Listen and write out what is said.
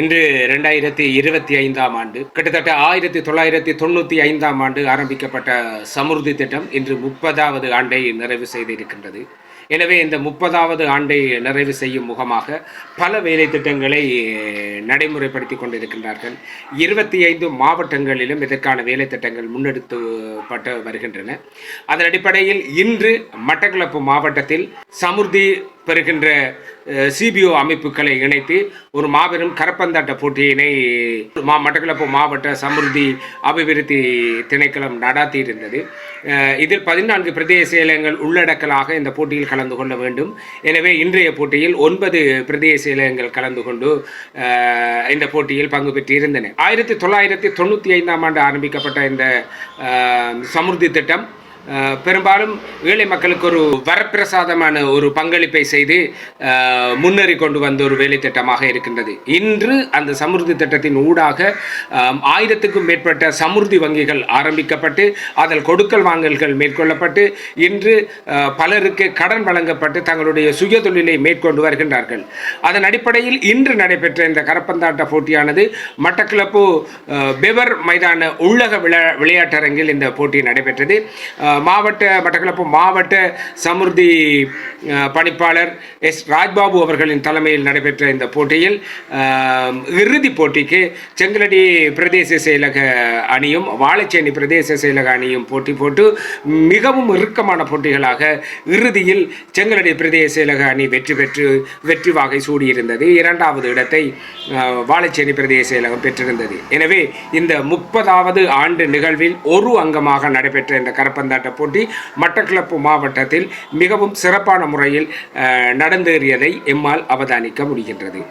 இன்று ரெண்டாயிரத்தி இருபத்தி ஐந்தாம் ஆண்டு கிட்டத்தட்ட ஆயிரத்தி தொள்ளாயிரத்தி தொண்ணூற்றி ஐந்தாம் ஆண்டு ஆரம்பிக்கப்பட்ட சமுர்தி திட்டம் இன்று முப்பதாவது ஆண்டை நிறைவு செய்திருக்கின்றது. எனவே இந்த முப்பதாவது ஆண்டை நிறைவு செய்யும் முகமாக பல வேலை திட்டங்களை நடைமுறைப்படுத்தி கொண்டிருக்கின்றார்கள். இருபத்தி ஐந்து மாவட்டங்களிலும் இதற்கான வேலை திட்டங்கள் முன்னெடுத்துப்பட்டு வருகின்றன. அதன் அடிப்படையில் இன்று மட்டக்களப்பு மாவட்டத்தில் சமுர்தி பெறுகின்ற சிபிஓ அமைப்புகளை இணைத்து ஒரு மாபெரும் கரப்பந்தாட்ட போட்டியினை மா மட்டக்களப்பு மாவட்ட சமுர்தி அபிவிருத்தி திணைக்களம் நடாத்தி இருந்தது இதில் பதினான்கு பிரதேச செயலகங்கள் உள்ளடக்கலாக இந்த போட்டியில் கலந்து கொள்ள வேண்டும். எனவே இன்றைய போட்டியில் ஒன்பது பிரதேச செயலகங்கள் கலந்து கொண்டு இந்த போட்டியில் பங்கு பெற்றிருந்தன. ஆயிரத்தி தொள்ளாயிரத்தி தொண்ணூற்றி ஐந்தாம் ஆண்டு ஆரம்பிக்கப்பட்ட இந்த அஹ், திட்டம் பெரும்பாலும் ஏழை மக்களுக்கு ஒரு வரப்பிரசாதமான ஒரு பங்களிப்பை செய்து முன்னேறி கொண்டு வந்த ஒரு வேலை திட்டமாக இருக்கின்றது. இன்று அந்த சமுர்தி திட்டத்தின் ஊடாக ஆயிரத்துக்கும் மேற்பட்ட சமுர்தி வங்கிகள் ஆரம்பிக்கப்பட்டு அதில் கொடுக்கல் வாங்கல்கள் மேற்கொள்ளப்பட்டு இன்று பலருக்கு கடன் வழங்கப்பட்டு தங்களுடைய சுய தொழிலை மேற்கொண்டு வருகின்றார்கள். அதன் அடிப்படையில் இன்று நடைபெற்ற இந்த கரப்பந்தாட்ட போட்டியானது மட்டக்களப்பு பெவர் மைதான உள்ளக விளையாட்டரங்கில் இந்த போட்டி நடைபெற்றது. மாவட்ட மட்டக்களப்பு மாவட்ட சமுர்தி பணிப்பாளர் எஸ் ராஜ்பாபு அவர்களின் தலைமையில் நடைபெற்ற இந்த போட்டியில் இறுதிப் போட்டிக்கு செங்கலடி பிரதேச செயலக அணியும் வாழைச்சேனி பிரதேச செயலக அணியும் போட்டி போட்டு மிகவும் இறுக்கமான போட்டிகளாக இறுதியில் செங்கலடி பிரதேச செயலக அணி வெற்றி பெற்று வெற்றி வாகை சூடியிருந்தது. இரண்டாவது இடத்தை வாழைச்சேனி பிரதேச செயலகம் பெற்றிருந்தது. எனவே இந்த முப்பதாவது ஆண்டு நிகழ்வில் ஒரு அங்கமாக நடைபெற்ற இந்த கரப்பந்தாட்ட போட்டி மட்டக்களப்பு மாவட்டத்தில் மிகவும் சிறப்பான முறையில் நடந்தேறியதை எம்மால் அவதானிக்க முடிகின்றது.